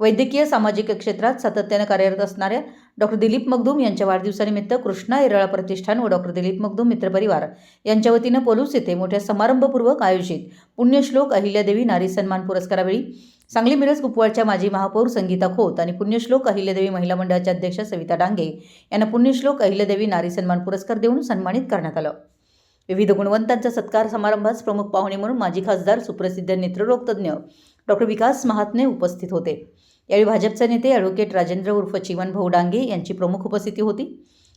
वैद्यकीय सामाजिक क्षेत्रात सातत्यानं कार्यरत असणाऱ्या डॉक्टर दिलीप मगदूम यांच्या वाढदिवसानिमित्त कृष्णा येरळा प्रतिष्ठान व डॉक्टर दिलीप मगदूम मित्रपरिवार यांच्या वतीनं पोलूस येथे मोठ्या समारंभपूर्वक आयोजित पुण्यश्लोक अहिल्यादेवी नारी सन्मान पुरस्कारावेळी सांगली मिरज कुपवाडच्या माजी महापौर संगीता खोत आणि पुण्यश्लोक अहिल्यादेवी महिला मंडळाच्या अध्यक्ष सविता डांगे यांना पुण्यश्लोक अहिल्यादेवी नारी सन्मान पुरस्कार देऊन सन्मानित करण्यात आलं. विविध गुणवंतांच्या सत्कार समारंभास प्रमुख पाहुणे म्हणून माजी खासदार सुप्रसिद्ध नेत्ररोग तज्ज्ञ डॉक्टर विकास महात्मे उपस्थित होते. यावेळी भाजपचे नेते ॲडव्होकेट राजेंद्र उर्फ चिमन भाऊ डांगे यांची प्रमुख उपस्थिती होती.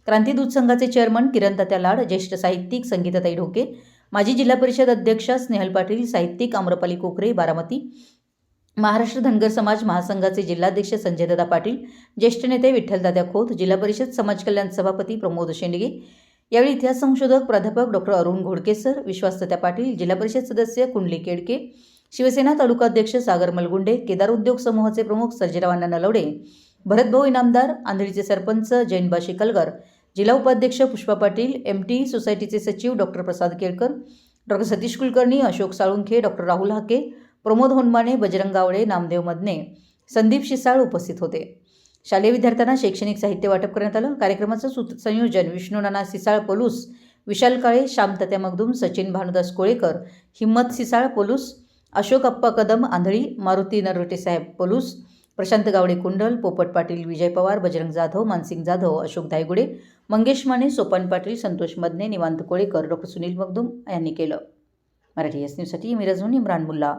क्रांती दूध संघाचे चेअरमन किरण तात्या लाड ज्येष्ठ साहित्यिक संगीताताई ढोके माजी जिल्हा परिषद अध्यक्षा स्नेहल पाटील साहित्यिक आम्रपाली कोकरे बारामती महाराष्ट्र धनगर समाज महासंघाचे जिल्हाध्यक्ष संजयदादा पाटील ज्येष्ठ नेते विठ्ठलदादा खोत जिल्हा परिषद समाज कल्याण सभापती प्रमोद शेंडगे. यावेळी इतिहास संशोधक प्राध्यापक डॉक्टर अरुण घोडकेसर विश्वासतात्या पाटील जिल्हा परिषद सदस्य कुंडली केडके शिवसेना तालुकाध्यक्ष सागर मलगुंडे केदार उद्योग समूहाचे प्रमुख सर्जेराव अण्णा नलवडे भरतभाऊ इनामदार आंधळीचे सरपंच जैनबा शिकलगर जिल्हा उपाध्यक्ष पुष्पा पाटील एम टी सोसायटीचे सचिव doctor Prasad Kelkar doctor Satish Kulkarni Ashok Salunkhe doctor Rahul Hake Pramod Honmane Bajrang Gawade Namdev Madane Sandeep Shisal उपस्थित होते. शालेय विद्यार्थ्यांना शैक्षणिक साहित्य वाटप करण्यात आलं. कार्यक्रमाचं सूत संयोजन विष्णू नाना सिसाळ पोलूस विशाल काळे श्याम तत्या मगदूम सचिन भानुदास कोळेकर हिम्मत सिसाळ पोलूस अशोक अप्पा कदम आंधळी मारुती नरवटे साहेब प्रशांत गावडे कुंडल पोपट पाटील विजय पवार बजरंग जाधव मानसिंग जाधव अशोक धायगुडे मंगेश माने सोपान पाटील संतोष मदने निवांत कोळेकर डॉक्टर सुनील मगदुम यांनी केलं. मराठी एस न्यूजसाठी मिरजहून इम्रान मुल्ला.